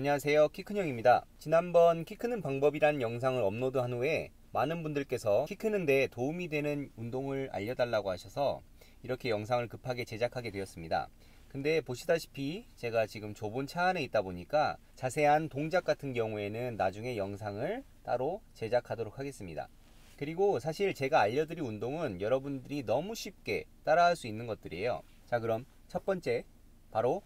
안녕하세요 키큰형입니다 지난번 키 크는 방법이라는 영상을 업로드한 후에 많은 분들께서 키 크는데 도움이 되는 운동을 알려달라고 하셔서 이렇게 영상을 급하게 제작하게 되었습니다 근데 보시다시피 제가 지금 좁은 차 안에 있다 보니까 자세한 동작 같은 경우에는 나중에 영상을 따로 제작하도록 하겠습니다 그리고 사실 제가 알려드릴 운동은 여러분들이 너무 쉽게 따라할 수 있는 것들이에요 자 그럼 첫 번째 바로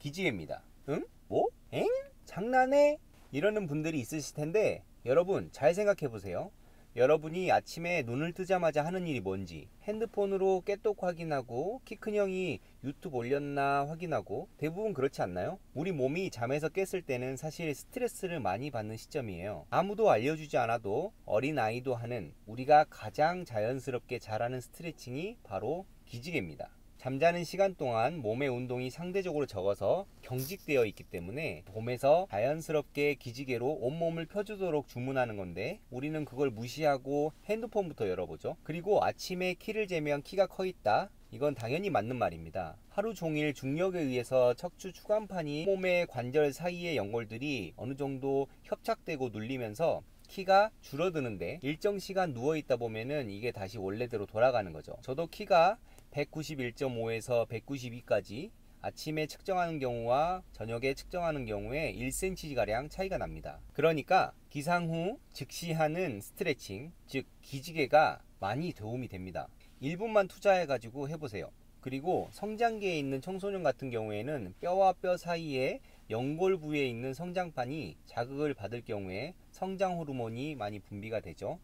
기지개입니다 응? 뭐? 엥? 장난해? 이러는 분들이 있으실 텐데 여러분 잘 생각해 보세요. 여러분이 아침에 눈을 뜨자마자 하는 일이 뭔지 핸드폰으로 깨똑 확인하고 키 큰 형이 유튜브 올렸나 확인하고 대부분 그렇지 않나요? 우리 몸이 잠에서 깼을 때는 사실 스트레스를 많이 받는 시점이에요. 아무도 알려주지 않아도 어린 아이도 하는 우리가 가장 자연스럽게 잘하는 스트레칭이 바로 기지개입니다. 잠자는 시간 동안 몸의 운동이 상대적으로 적어서 경직되어 있기 때문에 몸에서 자연스럽게 기지개로 온몸을 펴주도록 주문하는 건데 우리는 그걸 무시하고 핸드폰부터 열어보죠. 그리고 아침에 키를 재면 키가 커 있다. 이건 당연히 맞는 말입니다. 하루 종일 중력에 의해서 척추 추간판이 몸의 관절 사이의 연골들이 어느 정도 협착되고 눌리면서 키가 줄어드는데 일정 시간 누워 있다 보면은 이게 다시 원래대로 돌아가는 거죠. 저도 키가 191.5에서 192까지 아침에 측정하는 경우와 저녁에 측정하는 경우에 1cm가량 차이가 납니다. 그러니까 기상 후 즉시 하는 스트레칭, 즉 기지개가 많이 도움이 됩니다. 1분만 투자해 가지고 해보세요. 그리고 성장기에 있는 청소년 같은 경우에는 뼈와 뼈 사이에 연골 부위에 있는 성장판이 자극을 받을 경우에 성장 호르몬이 많이 분비가 되죠.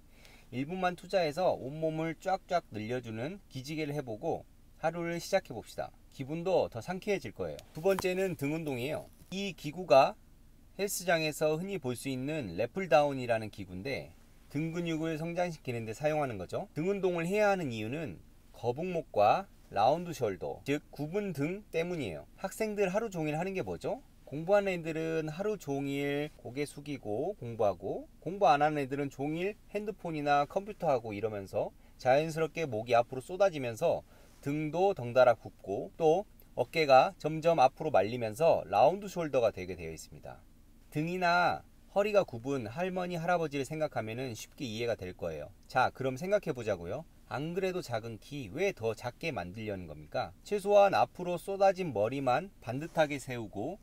1분만 투자해서 온몸을 쫙쫙 늘려주는 기지개를 해보고 하루를 시작해 봅시다. 기분도 더 상쾌해질 거예요. 두 번째는 등 운동이에요. 이 기구가 헬스장에서 흔히 볼 수 있는 래플다운이라는 기구인데 등 근육을 성장시키는 데 사용하는 거죠. 등 운동을 해야 하는 이유는 거북목과 라운드 숄더, 즉 굽은 등 때문이에요. 학생들 하루 종일 하는 게 뭐죠? 공부하는 애들은 하루 종일 고개 숙이고 공부하고 공부 안 하는 애들은 종일 핸드폰이나 컴퓨터 하고 이러면서 자연스럽게 목이 앞으로 쏟아지면서 등도 덩달아 굽고 또 어깨가 점점 앞으로 말리면서 라운드 숄더가 되게 되어 있습니다. 등이나 허리가 굽은 할머니 할아버지를 생각하면 쉽게 이해가 될 거예요. 자 그럼 생각해 보자고요. 안 그래도 작은 키 왜 더 작게 만들려는 겁니까? 최소한 앞으로 쏟아진 머리만 반듯하게 세우고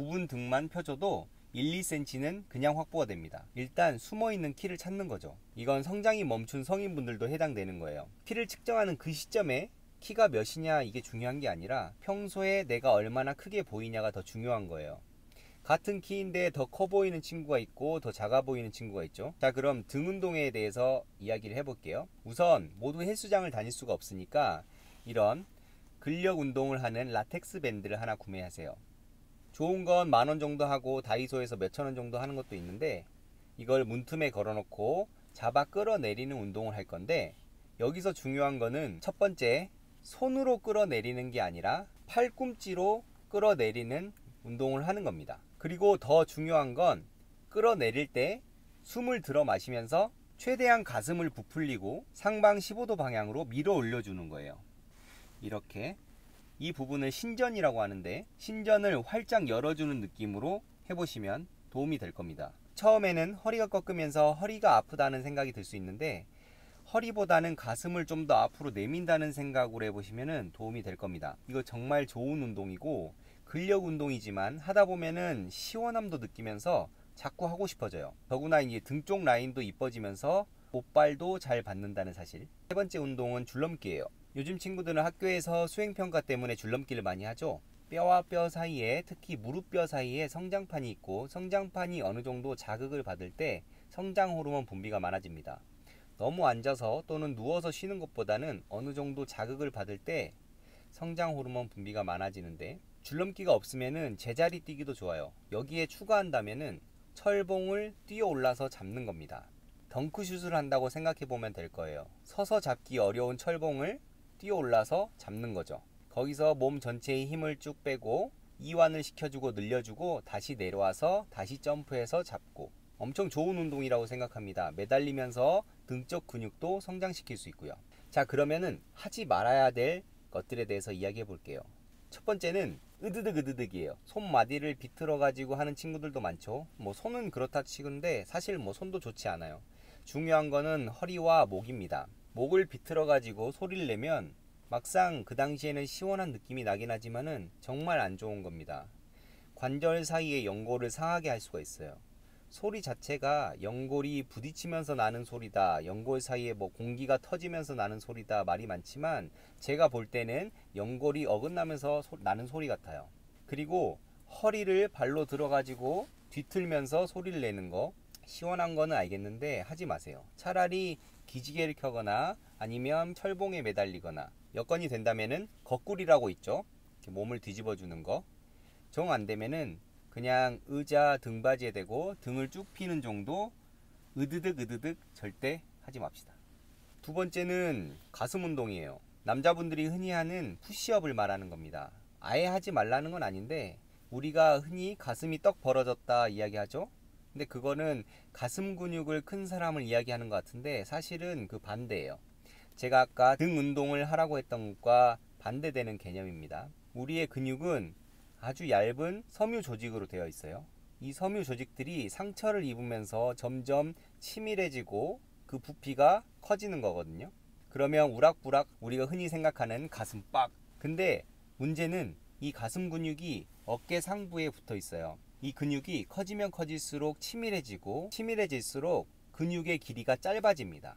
굽은 등만 펴줘도 1, 2cm는 그냥 확보가 됩니다. 일단 숨어있는 키를 찾는 거죠. 이건 성장이 멈춘 성인분들도 해당되는 거예요. 키를 측정하는 그 시점에 키가 몇이냐 이게 중요한 게 아니라 평소에 내가 얼마나 크게 보이냐가 더 중요한 거예요. 같은 키인데 더 커 보이는 친구가 있고 더 작아 보이는 친구가 있죠. 자 그럼 등 운동에 대해서 이야기를 해볼게요. 우선 모두 헬스장을 다닐 수가 없으니까 이런 근력 운동을 하는 라텍스 밴드를 하나 구매하세요. 좋은 건 만 원 정도 하고 다이소에서 몇천 원 정도 하는 것도 있는데 이걸 문틈에 걸어놓고 잡아 끌어내리는 운동을 할 건데 여기서 중요한 거는 첫 번째 손으로 끌어내리는 게 아니라 팔꿈치로 끌어내리는 운동을 하는 겁니다. 그리고 더 중요한 건 끌어내릴 때 숨을 들어 마시면서 최대한 가슴을 부풀리고 상방 15도 방향으로 밀어 올려주는 거예요. 이렇게 이 부분을 신전이라고 하는데 신전을 활짝 열어주는 느낌으로 해보시면 도움이 될 겁니다. 처음에는 허리가 꺾으면서 허리가 아프다는 생각이 들 수 있는데 허리보다는 가슴을 좀 더 앞으로 내민다는 생각으로 해보시면 도움이 될 겁니다. 이거 정말 좋은 운동이고 근력 운동이지만 하다 보면은 시원함도 느끼면서 자꾸 하고 싶어져요. 더구나 이제 등 쪽 라인도 이뻐지면서 목발도 잘 받는다는 사실. 세 번째 운동은 줄넘기예요. 요즘 친구들은 학교에서 수행평가 때문에 줄넘기를 많이 하죠. 뼈와 뼈 사이에 특히 무릎뼈 사이에 성장판이 있고 성장판이 어느 정도 자극을 받을 때 성장 호르몬 분비가 많아집니다. 너무 앉아서 또는 누워서 쉬는 것보다는 어느 정도 자극을 받을 때 성장 호르몬 분비가 많아지는데 줄넘기가 없으면은 제자리 뛰기도 좋아요. 여기에 추가한다면은 철봉을 뛰어 올라서 잡는 겁니다. 덩크슛을 한다고 생각해 보면 될 거예요. 서서 잡기 어려운 철봉을 뛰어 올라서 잡는 거죠. 거기서 몸 전체의 힘을 쭉 빼고 이완을 시켜주고 늘려주고 다시 내려와서 다시 점프해서 잡고 엄청 좋은 운동이라고 생각합니다. 매달리면서 등쪽 근육도 성장시킬 수 있고요. 자 그러면은 하지 말아야 될 것들에 대해서 이야기해 볼게요. 첫 번째는 으드득 으드득이에요. 손마디를 비틀어 가지고 하는 친구들도 많죠. 뭐 손은 그렇다 치는데 사실 뭐 손도 좋지 않아요. 중요한 거는 허리와 목입니다. 목을 비틀어 가지고 소리를 내면 막상 그 당시에는 시원한 느낌이 나긴 하지만은 정말 안 좋은 겁니다. 관절 사이의 연골을 상하게 할 수가 있어요. 소리 자체가 연골이 부딪히면서 나는 소리다. 연골 사이에 뭐 공기가 터지면서 나는 소리다. 말이 많지만 제가 볼 때는 연골이 어긋나면서 소, 나는 소리 같아요. 그리고 허리를 발로 들어가지고 뒤틀면서 소리를 내는 거 시원한 거는 알겠는데 하지 마세요. 차라리 기지개를 켜거나 아니면 철봉에 매달리거나 여건이 된다면은 거꾸리라고 있죠. 몸을 뒤집어 주는 거. 정 안 되면은 그냥 의자 등받이에 대고 등을 쭉 피는 정도 으드득 으드득 절대 하지 맙시다. 두 번째는 가슴 운동이에요. 남자분들이 흔히 하는 푸시업을 말하는 겁니다. 아예 하지 말라는 건 아닌데 우리가 흔히 가슴이 떡 벌어졌다 이야기하죠. 근데 그거는 가슴 근육을 큰 사람을 이야기하는 것 같은데 사실은 그 반대예요. 제가 아까 등 운동을 하라고 했던 것과 반대되는 개념입니다. 우리의 근육은 아주 얇은 섬유 조직으로 되어 있어요. 이 섬유 조직들이 상처를 입으면서 점점 치밀해지고 그 부피가 커지는 거거든요. 그러면 우락부락 우리가 흔히 생각하는 가슴 빡. 근데 문제는 이 가슴 근육이 어깨 상부에 붙어 있어요. 이 근육이 커지면 커질수록 치밀해지고 치밀해질수록 근육의 길이가 짧아집니다.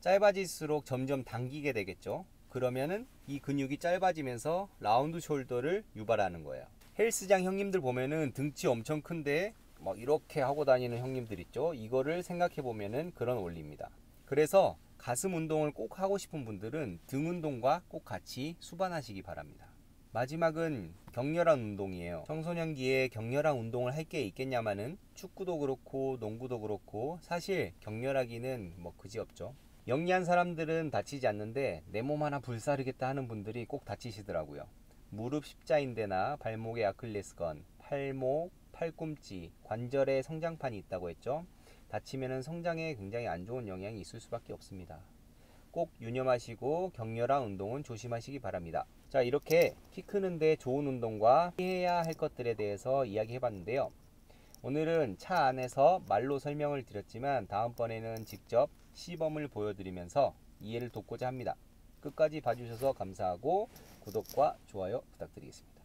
짧아질수록 점점 당기게 되겠죠. 그러면은 이 근육이 짧아지면서 라운드 숄더를 유발하는 거예요. 헬스장 형님들 보면은 등치 엄청 큰데 막 이렇게 하고 다니는 형님들 있죠. 이거를 생각해 보면은 그런 원리입니다. 그래서 가슴 운동을 꼭 하고 싶은 분들은 등 운동과 꼭 같이 수반하시기 바랍니다. 마지막은 격렬한 운동이에요. 청소년기에 격렬한 운동을 할 게 있겠냐마는 축구도 그렇고 농구도 그렇고 사실 격렬하기는 뭐 그지없죠. 영리한 사람들은 다치지 않는데 내 몸 하나 불사르겠다 하는 분들이 꼭 다치시더라고요. 무릎 십자인대나 발목의 아클레스건, 팔목, 팔꿈치, 관절에 성장판이 있다고 했죠. 다치면 성장에 굉장히 안 좋은 영향이 있을 수밖에 없습니다. 꼭 유념하시고 격렬한 운동은 조심하시기 바랍니다. 자, 이렇게 키 크는데 좋은 운동과 피해야 할 것들에 대해서 이야기해 봤는데요. 오늘은 차 안에서 말로 설명을 드렸지만 다음번에는 직접 시범을 보여드리면서 이해를 돕고자 합니다. 끝까지 봐주셔서 감사하고 구독과 좋아요 부탁드리겠습니다.